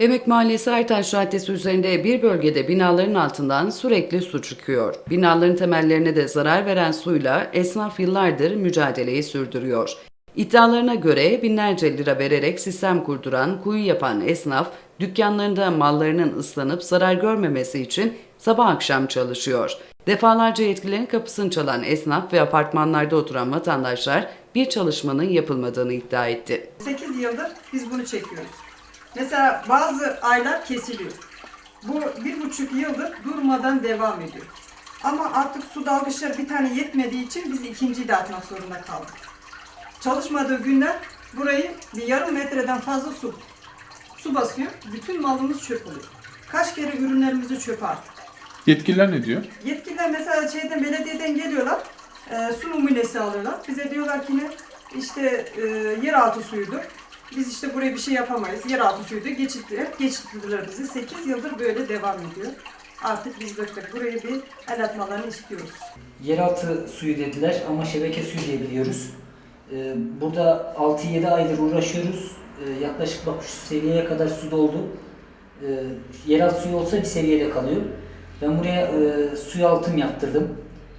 Emek Mahallesi Ertaş Caddesi üzerinde bir bölgede binaların altından sürekli su çıkıyor. Binaların temellerine de zarar veren suyla esnaf yıllardır mücadeleyi sürdürüyor. İddialarına göre binlerce lira vererek sistem kurduran, kuyu yapan esnaf, dükkanlarında mallarının ıslanıp zarar görmemesi için sabah akşam çalışıyor. Defalarca yetkililerin kapısını çalan esnaf ve apartmanlarda oturan vatandaşlar bir çalışmanın yapılmadığını iddia etti. 8 yıldır biz bunu çekiyoruz. Mesela bazı aylar kesiliyor. Bu bir buçuk yıldır durmadan devam ediyor. Ama artık su dalgıçları bir tane yetmediği için biz ikinciyi de atmak zorunda kaldık. Çalışmadığı günler burayı bir yarım metreden fazla su su basıyor. Bütün malımız çöp oluyor. Kaç kere ürünlerimizi çöpe attık. Yetkililer ne diyor? Yetkililer mesela şeyden belediyeden geliyorlar. E, su numunesi alıyorlar. Bize diyorlar ki ne? İşte e, yeraltı suyudur. Biz işte buraya bir şey yapamayız. Yeraltı suyudur. Geçittiler. Geçittiler bizi. 8 yıldır böyle devam ediyor. Artık biz bıktık. Buraya bir el atmalarını istiyoruz. Yeraltı suyu dediler ama şebeke suyu diye biliyoruz. Ee, Burada 6-7 aydır uğraşıyoruz. Ee, Yaklaşık bak şu seviyeye kadar su doldu. Ee, Yeraltı suyu olsa bir seviyede kalıyor. Ben buraya e, suyu altım yaptırdım.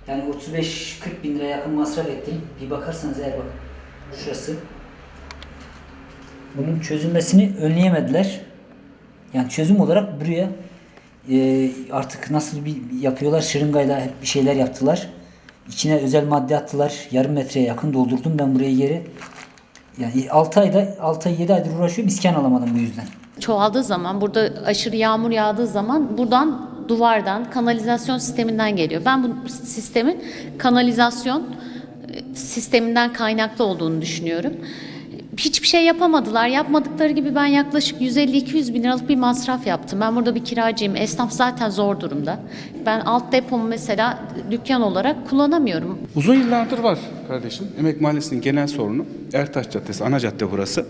Yani 35-40 bin lira yakın masraf ettim. Bir bakarsanız eğer bak şurası. Bunun çözülmesini önleyemediler. Yani çözüm olarak buraya e, artık nasıl bir yapıyorlar şırıngayla bir şeyler yaptılar. İçine özel madde attılar. Yarım metreye yakın doldurdum ben buraya geri. Yani 6 ayda 6 ay 7 aydır uğraşıyorum iskan alamadım bu yüzden. çoğaldığı zaman, burada aşırı yağmur yağdığı zaman buradan duvardan, kanalizasyon sisteminden geliyor. Ben bu sistemin kanalizasyon e, sisteminden kaynaklı olduğunu düşünüyorum. Hiçbir şey yapamadılar. Yapmadıkları gibi ben yaklaşık 150-200 bin liralık bir masraf yaptım. Ben burada bir kiracıyım. Esnaf zaten zor durumda. Ben alt depomu mesela dükkan olarak kullanamıyorum. Uzun yıllardır var kardeşim. Emek Mahallesi'nin genel sorunu Ertaş Caddesi, ana cadde burası.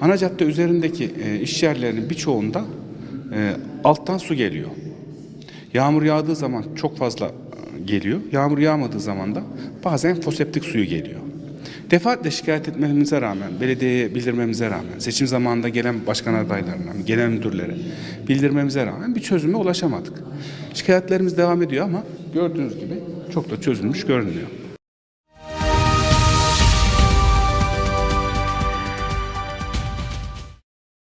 Ana cadde üzerindeki e, iş yerlerinin birçoğunda e, alttan su geliyor. Yağmur yağdığı zaman çok fazla e, geliyor. Yağmur yağmadığı zaman da bazen foseptik suyu geliyor. Defaatle şikayet etmemize rağmen, belediyeye bildirmemize rağmen, seçim zamanında gelen başkan adaylarına, genel müdürlere bildirmemize rağmen bir çözüme ulaşamadık. Şikayetlerimiz devam ediyor ama gördüğünüz gibi çok da çözülmüş görünmüyor.